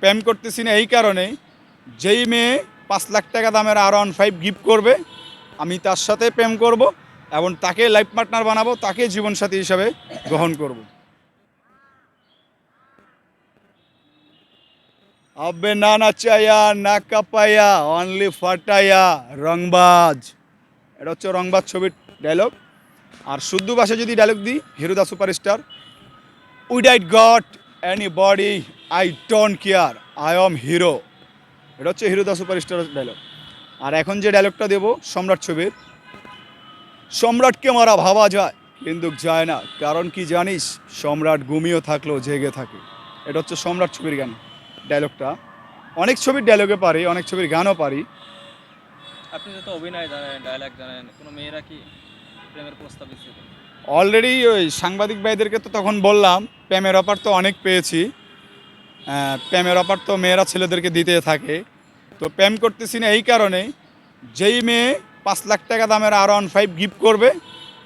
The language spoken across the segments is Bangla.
প্রেম করতেছি না এই কারণে যেই মেয়ে পাঁচ লাখ টাকা দামের আর ওয়ান ফাইভ গিফট করবে, আমি তার সাথে প্রেম করব এবং তাকে লাইফ পার্টনার বানাবো, তাকে জীবনসাথী হিসাবে গ্রহণ করব। আব্বে না নাচাইয়া না কাপাইয়া অনলি ফাটাইয়া রংবাজ। এটা হচ্ছে রংবাজ ছবির ডায়লগ আর শুদ্ধ ভাষায় যদি ডায়লগ দিই, হিরোদা superstar উইডাইট got anybody I don't care I am hero এটা হচ্ছে হিরো হিরোদা সুপারস্টার ডায়লগ আর এখন যে ডায়লগটা দেবো, সম্রাট ছবির, সম্রাটকে মারা ভাবা যায়, কিন্তু যায় না। কারণ কি জানিস, সম্রাট ঘুমিয়েও থাকলেও জেগে থাকে। এটা হচ্ছে সম্রাট ছবির গান ডায়লগটা অনেক ছবির ডায়লগে পারি, অনেক ছবির গানও পারি। আপনি যত অভিনয় জানেন ডায়লগ জানেন, কোনো মেয়েরা কি প্রেমের প্রস্তাব দিচ্ছে? অলরেডি ওই সাংবাদিক ভাইদেরকে তো তখন বললাম প্রেমের অফার তো অনেক পেয়েছি। আহ, প্রেমের অফার তো মেয়েরা ছেলেদেরকে দিতে থাকে। তো প্রেম করতেছি না এই কারণে যেই মেয়ে পাঁচ লাখ টাকা দামের আর ওয়ান ফাইভ গিফট করবে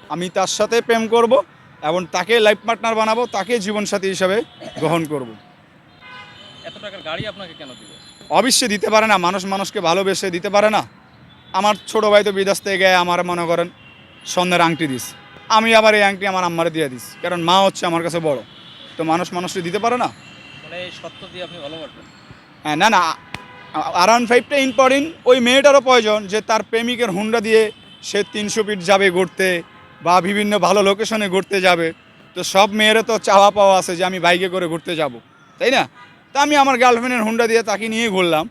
আমি তার সাথে প্রেম করব এবং তাকে লাইফ পার্টনার বানাবো তাকে জীবনসাথী হিসাবে গ্রহণ করব। এত টাকার গাড়ি আপনাকে কেন দিবে অবশ্যই দিতে পারে না মানুষ মানুষকে ভালোবেসে দিতে পারে না। আমার ছোট ভাই তো বিদেশ থেকে গিয়ে আমার মনে করেন স্বর্ণের আংটি দিস আমি আবার এই আংটি আমার আম্মারে দিয়ে দিস কারণ মা হচ্ছে আমার কাছে বড়। তো মানুষ মানুষকে দিতে পারে না? মানে হ্যাঁ না না আর ওয়ান ফাইভটা ইম্পর্টেন্ট ওই মেয়েটারও প্রয়োজন যে তার প্রেমিকের হুন্ডা দিয়ে সে তিনশো ফিট যাবে ঘুরতে বা বিভিন্ন ভালো লোকেশনে ঘুরতে যাবে। তো সব মেয়েরও তো চাওয়া পাওয়া আছে যে আমি বাইকে করে ঘুরতে যাব তাই না? তা আমি আমার গার্লফ্রেন্ডের হুন্ডা দিয়ে তাকে নিয়ে ঘুরলাম।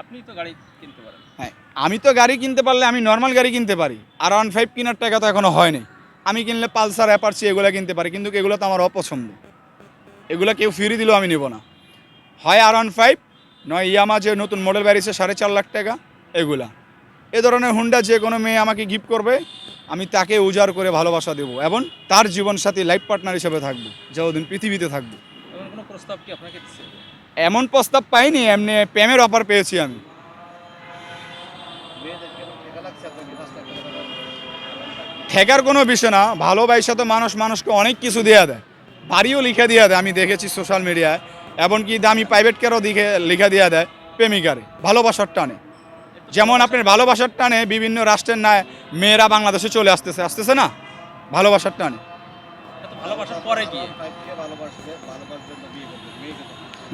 আপনি তো গাড়ি কিনতে আমি তো গাড়ি কিনতে পারলে আমি নর্মাল গাড়ি কিনতে পারি। আর ওয়ান ফাইভ কেনার টাকা তো এখনও হয়নি আমি কিনলে পালসার অ্যাপারচি এগুলো কিনতে পারি কিন্তু এগুলো তো আমার অপছন্দ। এগুলো কেউ ফিরে দিলেও আমি নেব না। হয় আর ওয়ান ফাইভ নয় ইয়ামা যে নতুন মডেল বেরিয়েছে সাড়ে চার লাখ টাকা এগুলা। এ ধরনের হুন্ডা যে কোনো মেয়ে আমাকে গিফট করবে আমি তাকে উজাড় করে ভালোবাসা দেবো এবং তার জীবনসাথী লাইফ পার্টনার হিসেবে থাকব যতদিন পৃথিবীতে থাকব। এমন প্রস্তাব পাইনি এমনি প্রেমের অফার পেয়েছি আমি। ঠেকার কোনো বিষয় না ভালোবাসা তো মানুষ মানুষকে অনেক কিছু দেওয়া দেয়। বাড়িও লিখে দেওয়া দেয় আমি দেখেছি সোশ্যাল মিডিয়ায়। এমনকি দামি প্রাইভেট কারও দিকে লিখে দেওয়া দেয় প্রেমিকারে ভালোবাসার টানে। যেমন আপনার ভালোবাসার টানে বিভিন্ন রাষ্ট্রের না মেয়েরা বাংলাদেশে চলে আসতেছে আসতেছে না? ভালোবাসার টানে।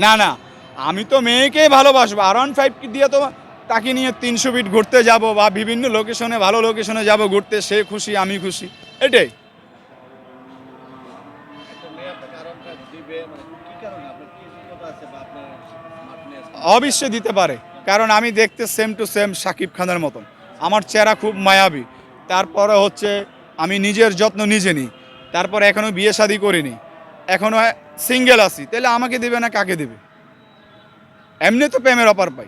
না না আমি তো মেয়েকেই ভালোবাসবো। আর ওয়ান ফাইভ দিয়ে তো তাকে নিয়ে তিনশো ফিট ঘুরতে যাব বা বিভিন্ন লোকেশনে ভালো লোকেশনে যাব ঘুরতে, সে খুশি, আমি খুশি। এটাই। অবশ্যই দিতে পারে। কারণ আমি দেখতে সেম টু সেম সাকিব খানের মতন। আমার চেহারা খুব মায়াবী। তারপরে হচ্ছে, আমি নিজের যত্ন নিজে নিই। তারপর এখনও বিয়ে শাদি করিনি। এখনও সিঙ্গেল আছি। তাহলে আমাকে দেবে না কাকে দেবে? এমনি তো প্রেমের অপার পাই।